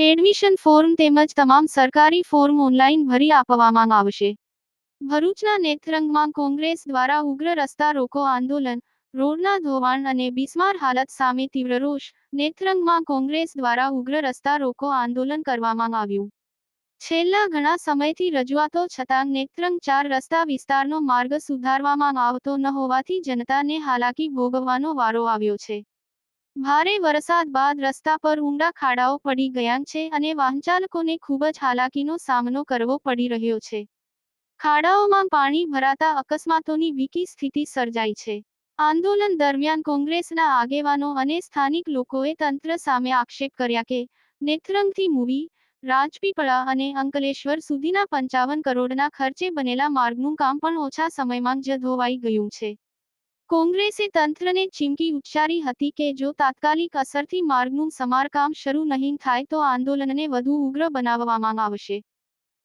Admission form તેમજ તમામ સરકારી ફોર્મ ઓનલાઈન ભરી આપવામાં આવશે. ભરૂચના નેત્રંગમાં કોંગ્રેસ દ્વારા ઉગ્ર રસ્તા રોકો આંદોલન, રોડના ધોવાણ અને બિસ્માર હાલત સામે તીવ્ર રોષ, નેત્રંગમાં કોંગ્રેસ દ્વારા ઉગ્ર રસ્તા રોકો આંદોલન કરવામાં આવ્યું. છેલ્લા ઘણા સમયથી રજૂઆતો છતાં નેત્રંગ ચાર રસ્તા વિસ્તારનો માર્ગ સુધારવામાં આવતો ન હોવાથી જનતાને હાલાકી ભોગવવાનો વારો આવ્યો છે. ભારે વરસાદ બાદ રસ્તા પર ઊંડા ખાડાઓ પડી ગયા છે અને વાહનચાલકોને ખૂબ જ હાલાકીનો સામનો કરવો પડી રહ્યો છે. ખાડાઓમાં પાણી ભરાતા અકસ્માતોની વીકી સ્થિતિ સર્જાઈ છે. આંદોલન દરમિયાન કોંગ્રેસના આગેવાનો અને સ્થાનિક લોકોએ તંત્ર સામે આક્ષેપ કર્યા કે નેત્રંગથી મૂવી, રાજપીપળા અને અંકલેશ્વર સુધીના પંચાવન કરોડના ખર્ચે બનેલા માર્ગનું કામ પણ ઓછા સમયમાં જ ધોવાઈ ગયું છે. કોંગ્રેસે તંત્રને ચીમકી ઉચ્ચારી હતી કે જો તાત્કાલિક અસરથી માર્ગનું સમારકામ શરૂ નહીં થાય તો આંદોલનને વધુ ઉગ્ર બનાવવામાં આવશે.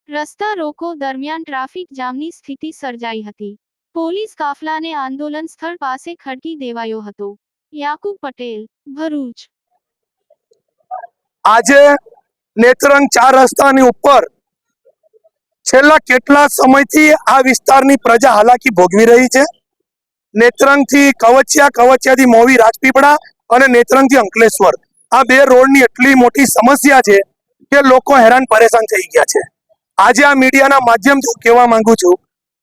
રસ્તા રોકો દરમિયાન ટ્રાફિક જામની સ્થિતિ સર્જાઈ હતી. પોલીસ કાફલાને આંદોલન સ્થળ પાસે ખડકી દેવાયો હતો. યાકુબ પટેલ, ભરૂચ. આજે નેત્રંગ ચાર રસ્તાની ઉપર છેલ્લા કેટલા સમયથી આ વિસ્તારની પ્રજા હાલાકી ભોગવી રહી છે. નેત્રંગથી કવચિયા, કવચિયાથી મોવી રાજપીપળા અને નેત્રંગથી અંકલેશ્વર. આ બે રોડની એટલી મોટી સમસ્યા છે કે લોકો હેરાન પરેશાન થઈ ગયા છે. આજે આ મીડિયાના માધ્યમથી કહેવા માંગુ છું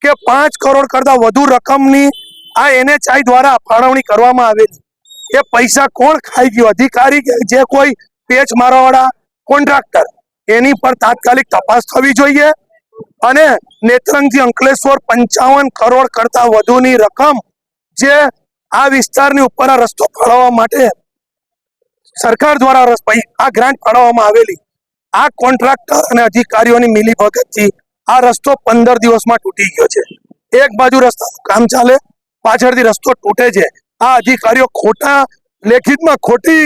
કે પાંચ કરોડ કરતા વધુ રકમની આ એનએચઆઈ દ્વારા ફાળવણી કરવામાં આવેલી. એ પૈસા કોણ ખાઈ ગયો? અધિકારી કે જે કોઈ પેચ મારવાવાળા, કોન્ટ્રાક્ટર? એની પર તાત્કાલિક તપાસ થવી જોઈએ અને નેત્રંગથી અંકલેશ્વર પંચાવન કરોડ કરતા વધુની રકમ જે આ વિસ્તારની ઉપર આ રસ્તો ફાળવવા માટે સરકાર દ્વારા આ ગ્રાન્ટ ફાળવવામાં આવેલી. આ કોન્ટ્રાક્ટર અને અધિકારીઓની મિલીભગતથી આ રસ્તો પંદર દિવસમાં તૂટી ગયો છે. એક બાજુ રસ્તાનું કામ ચાલે, પાછળથી રસ્તો તૂટે છે. આ અધિકારીઓ ખોટા લેખિતમાં ખોટી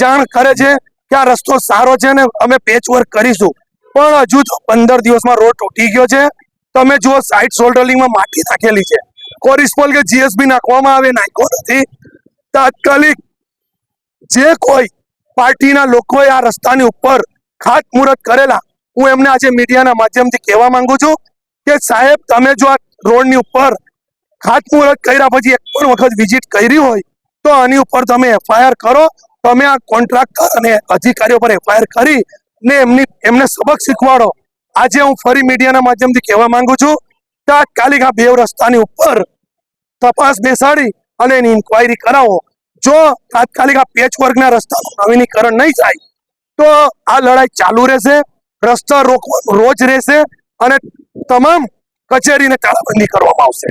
જાણ કરે છે કે આ રસ્તો સારો છે ને અમે પેચવર્ક કરીશું. પણ હજુ તો પંદર દિવસમાં રોડ તૂટી ગયો છે. તમે જુઓ સાઈડ શોલ્ડરિંગમાં માટી નાખેલી છે. કોરિસ્પોલ કે જીએસબી નાખવામાં આવે, નાખ્યો નથી. તાત્કાલિક જે કોઈ પાર્ટીના લોકોએ આ રસ્તાની ઉપર ખાતમુહૂર્ત કરેલા, હું એમને આજે મીડિયાના માધ્યમથી કહેવા માંગુ છું કે સાહેબ, તમે જો આ રોડની ઉપર ખાતમુહૂર્ત કર્યા પછી એક પણ વખત વિઝિટ કરી હોય, તો આની ઉપર તમે એફઆઈઆર કરો. તમે આ કોન્ટ્રાક્ટર અને અધિકારીઓ પર એફઆઈઆર કરી ને એમની, એમને સબક શીખવાડો. આજે હું ફરી મીડિયાના માધ્યમથી કહેવા માંગુ છું તાત્કાલિક આ બે રસ્તાની ઉપર તપાસ બેસાડી અને એની ઇન્કવાયરી કરાવો. જો તાત્કાલિક આ પેચ વર્ગના રસ્તાનું નવીનીકરણ નહીં થાય, તો આ લડાઈ ચાલુ રહેશે, રસ્તા રોકવાનું રોજ રહેશે અને તમામ કચેરીને તાળાબંધી કરવામાં આવશે.